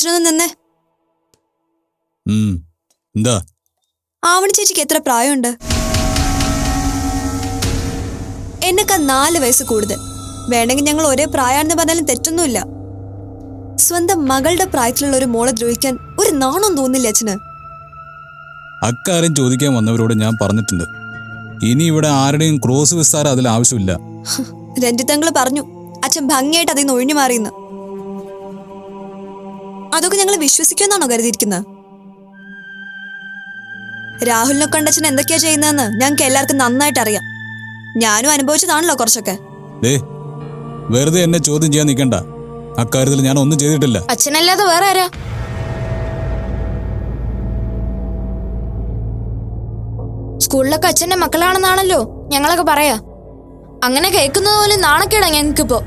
അച്ഛനൊന്ന് നിന്നേ. എന്താ? ആവണി ചേച്ചിക്ക് എത്ര പ്രായമുണ്ട്? എന്നൊക്കെ നാല് വയസ്സ് കൂടുതൽ. വേണമെങ്കിൽ ഞങ്ങൾ ഒരേ പ്രായമാണെന്ന് പറഞ്ഞാലും തെറ്റൊന്നുമില്ല. സ്വന്തം മകളുടെ പ്രായത്തിലുള്ള ഒരു മോളെ ദ്രോഹിക്കാൻ ഒരു നാണം തോന്നില്ല അച്ഛന്. അക്കാര്യം ചോദിക്കാൻ വന്നവരോട് ഞാൻ പറഞ്ഞിട്ടുണ്ട്. ഇനി ഇവിടെ ആരുടെയും ക്രോസ് വിസ്താരം അതിൽ ആവശ്യമില്ല. രഞ്ജിത്തങ്ങൾ പറഞ്ഞു അച്ഛൻ ഭംഗിയായിട്ട് അതിൽ നിന്ന് ഒഴിഞ്ഞു മാറിയെന്ന്. അതൊക്കെ ഞങ്ങൾ വിശ്വസിക്കുമെന്നാണോ കരുതിയിരിക്കുന്നത്? രാഹുലിനെ കണ്ടച്ഛൻ എന്തൊക്കെയാ ചെയ്യുന്നതെന്ന് ഞങ്ങൾക്ക് എല്ലാവർക്കും നന്നായിട്ട് അറിയാം. ഞാനും അനുഭവിച്ചതാണല്ലോ കുറച്ചൊക്കെ. ദേ വെറുതെ എന്നെ ചോദ്യം ചെയ്യാൻ നിൽക്കണ്ട. അക്കാര്യത്തിൽ ഞാൻ ഒന്നും ചെയ്തിട്ടില്ല. അച്ഛനല്ലാതെ വേറെ ആരാ? സ്കൂളിലൊക്കെ അച്ഛന്റെ മക്കളാണെന്നാണല്ലോ ഞങ്ങളൊക്കെ പറയാ. അങ്ങനെ കേൾക്കുന്നത് പോലും നാണക്കേടാ ഞങ്ങൾക്കിപ്പോ.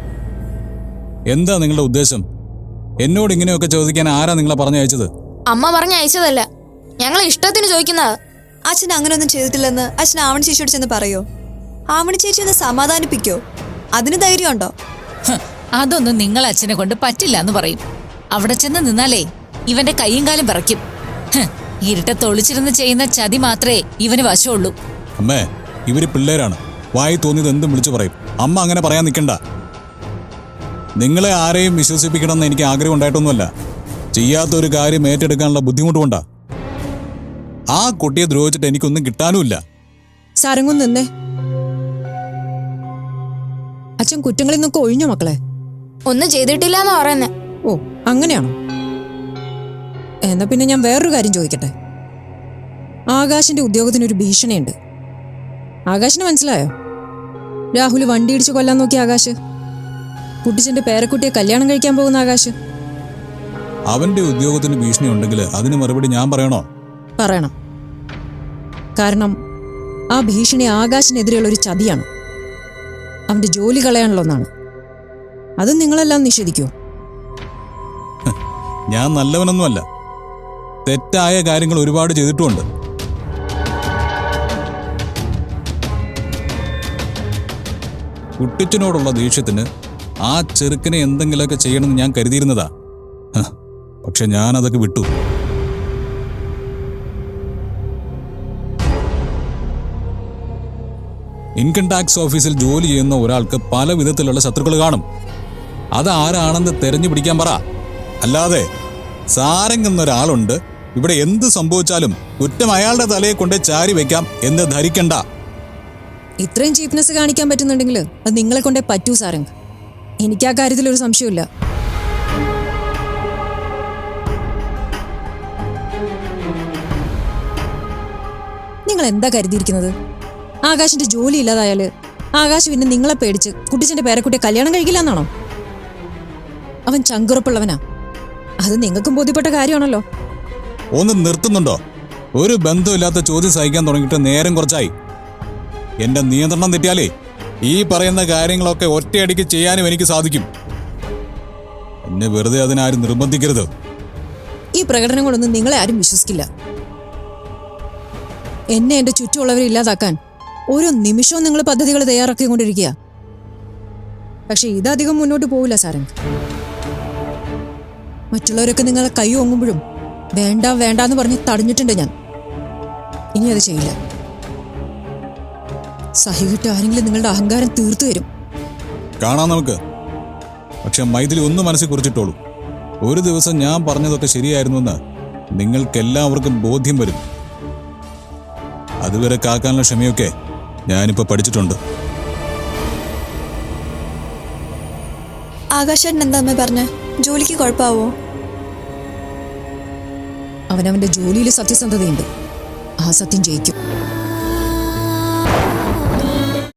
എന്താ നിങ്ങളുടെ ഉദ്ദേശം? എന്നോട് ഇങ്ങനെയൊക്കെ ചോദിക്കാൻ ആരാ നിങ്ങളെ പറഞ്ഞയച്ചത് അമ്മ പറഞ്ഞ അയച്ചതല്ല. ഞങ്ങളെ ഇഷ്ടത്തിന് ചോദിക്കുന്നതാ. അച്ഛൻ അങ്ങനെയൊന്നും ചെയ്തിട്ടില്ലെന്ന് അച്ഛൻ ആവണി ചേച്ചിയോട് ചെന്ന് പറയോ? ആവണി ചേച്ചി ഒന്ന് സമാധാനിപ്പിക്കോ? അതിന് ധൈര്യമുണ്ടോ? ഉണ്ടോ അതൊന്നും നിങ്ങൾ അച്ഛനെ കൊണ്ട് പറ്റില്ല എന്ന് പറയും. അവിടെ ചെന്ന് നിന്നാലേ ഇവന്റെ കൈയും കാലും പറയ്ക്കും ഇരുട്ട തൊളിച്ചിരുന്ന് ചെയ്യുന്ന ചതി മാത്രമേ ഇവന് വശമുള്ളൂ. അമ്മേ ഇവർ പിള്ളേരാണ്. വായി തോന്നിയത് എന്തും വിളിച്ചു പറയും. അമ്മ അങ്ങനെ പറയാൻ നിൽക്കണ്ട. നിങ്ങളെ ആരെയും വിശ്വസിപ്പിക്കണമെന്ന് എനിക്ക് ആഗ്രഹം ഉണ്ടായിട്ടൊന്നുമല്ല. ചെയ്യാത്ത ഒരു കാര്യം ഏറ്റെടുക്കാനുള്ള ബുദ്ധിമുട്ടുകൊണ്ടാ. ആ കുട്ടിയെ ദ്രോഹിച്ചിട്ട് എനിക്കൊന്നും കിട്ടാനുമില്ല. സാരംഗം നിന്നേ. അച്ഛൻ കുറ്റങ്ങളിൽ നിന്നൊക്കെ ഒഴിഞ്ഞു മക്കളെ? ഒന്നും ചെയ്തിട്ടില്ല എന്ന് പറയുന്നേ. ഓ അങ്ങനെയാണോ? എന്നാ പിന്നെ ഞാൻ വേറൊരു കാര്യം ചോദിക്കട്ടെ. ആകാശിന്റെ ഉദ്യോഗത്തിന് ഒരു ഭീഷണിയുണ്ട്. ആകാശിന് മനസ്സിലായോ? രാഹുൽ വണ്ടി ഇടിച്ച് കൊല്ലാൻ നോക്കി ആകാശ്. കുട്ടിച്ചന്റെ പേരക്കുട്ടിയെ കല്യാണം കഴിക്കാൻ പോകുന്ന ആകാശ്. അവന്റെ ഉദ്യോഗത്തിന് ഭീഷണി ഉണ്ടെങ്കിൽ അതിന് മറുപടി ഞാൻ പറയണോ? പറയണം. കാരണം ആ ഭീഷണി ആകാശിനെതിരെയുള്ള ഒരു ചതിയാണ്. അവന്റെ ജോലി കളയാനുള്ള ഒന്നാണ്. അത് നിങ്ങളെല്ലാം നിഷേധിക്കൂ. ഞാൻ നല്ലവനൊന്നുമല്ല. തെറ്റായ കാര്യങ്ങൾ ഒരുപാട് ചെയ്തിട്ടുമുണ്ട്. കുട്ടിച്ചനോടുള്ള ദേഷ്യത്തിന് ആ ചെറുക്കനെ എന്തെങ്കിലുമൊക്കെ ചെയ്യണമെന്ന് ഞാൻ കരുതിയിരുന്നതാ. പക്ഷെ ഞാൻ അതൊക്കെ വിട്ടു. ഇൻകം ടാക്സ് ഓഫീസിൽ ജോലി ചെയ്യുന്ന ഒരാൾക്ക് പല വിധത്തിലുള്ള ശത്രുക്കൾ കാണും. അത് ആരാണെന്ന് തെരഞ്ഞു പിടിക്കാൻ പറ. അല്ലാതെ സാരംഗ് എന്നൊരാളുണ്ട് ഇവിടെ എന്ത് സംഭവിച്ചാലും കുറ്റം അയാളുടെ തലയെ കൊണ്ട് ചാരി വെക്കാം എന്ന് ധരിക്കണ്ട. ഇത്രയും ചീപ്നെസ് കാണിക്കാൻ പറ്റുന്നുണ്ടെങ്കിൽ അത് നിങ്ങളെ കൊണ്ടേ പറ്റൂ സാരംഗ്. എനിക്ക് ആ കാര്യത്തിൽ ഒരു സംശയമില്ല നിങ്ങൾ എന്താ കരുതിയിരിക്കുന്നത്? ആകാശിന്റെ ജോലി ഇല്ലാതായാൽ ആകാശ് പിന്നെ നിങ്ങളെ പേടിച്ച് കുട്ടിച്ചന്റെ പേരക്കുട്ടിയെ കല്യാണം കഴിക്കില്ല എന്നാണോ അവൻ ചങ്കുറപ്പുള്ളവനാ. അത് നിങ്ങൾക്കും ബോധ്യപ്പെട്ട കാര്യമാണല്ലോ. ഒന്ന് നിർത്തുന്നുണ്ടോ? ഒരു ബന്ധമില്ലാത്ത ചോദ്യം സഹിക്കാൻ തുടങ്ങിയിട്ട് നേരം കുറച്ചായി. എന്റെ നിയന്ത്രണം തെറ്റിയാലേ ഈ പറയുന്ന കാര്യങ്ങളൊക്കെ ഒറ്റയടിക്ക് ചെയ്യാനും എനിക്ക് സാധിക്കും. എന്നെ വെറുതെ അതിനാരും നിർബന്ധിക്കരുത്. ഈ പ്രകടനം കൊണ്ടൊന്നും നിങ്ങളെ ആരും വിശ്വസിക്കില്ല. എന്നെ എന്റെ ചുറ്റുമുള്ളവരെ ഇല്ലാതാക്കാൻ ഓരോ നിമിഷവും നിങ്ങൾ പദ്ധതികൾ തയ്യാറാക്കിക്കൊണ്ടിരിക്കുക. പക്ഷെ ഇതധികം മുന്നോട്ട് പോവില്ല സാരംഗ്. മറ്റുള്ളവരൊക്കെ നിങ്ങളെ കൈ ഓങ്ങുമ്പോഴും വേണ്ട വേണ്ട എന്ന് പറഞ്ഞ് തടഞ്ഞിട്ടുണ്ട് ഞാൻ. ഇനി അത് ചെയ്യില്ല. സഹികിട്ട് ആരെങ്കിലും നിങ്ങളുടെ അഹങ്കാരം തീർത്തു തരും. കാണാം നമുക്ക്. പക്ഷെ മൈഥിലി ഒന്ന് മനസ്സിൽ കുറിച്ചിട്ടോളൂ. ഒരു ദിവസം ഞാൻ പറഞ്ഞതൊക്കെ ശരിയായിരുന്നുവെന്ന് നിങ്ങൾക്കെല്ലാവർക്കും ബോധ്യം വരും. അതുവരെ കാക്കാനുള്ള ക്ഷമയൊക്കെ ഞാനിപ്പോ പഠിച്ചിട്ടുണ്ട്. ആകാശേട്ടൻ എന്താ അമ്മ പറഞ്ഞ? ജോലിക്ക് കുഴപ്പമാവോ? അവനവന്റെ ജോലിയിൽ സത്യസന്ധതയുണ്ട്. ആ സത്യം ജയിക്കും.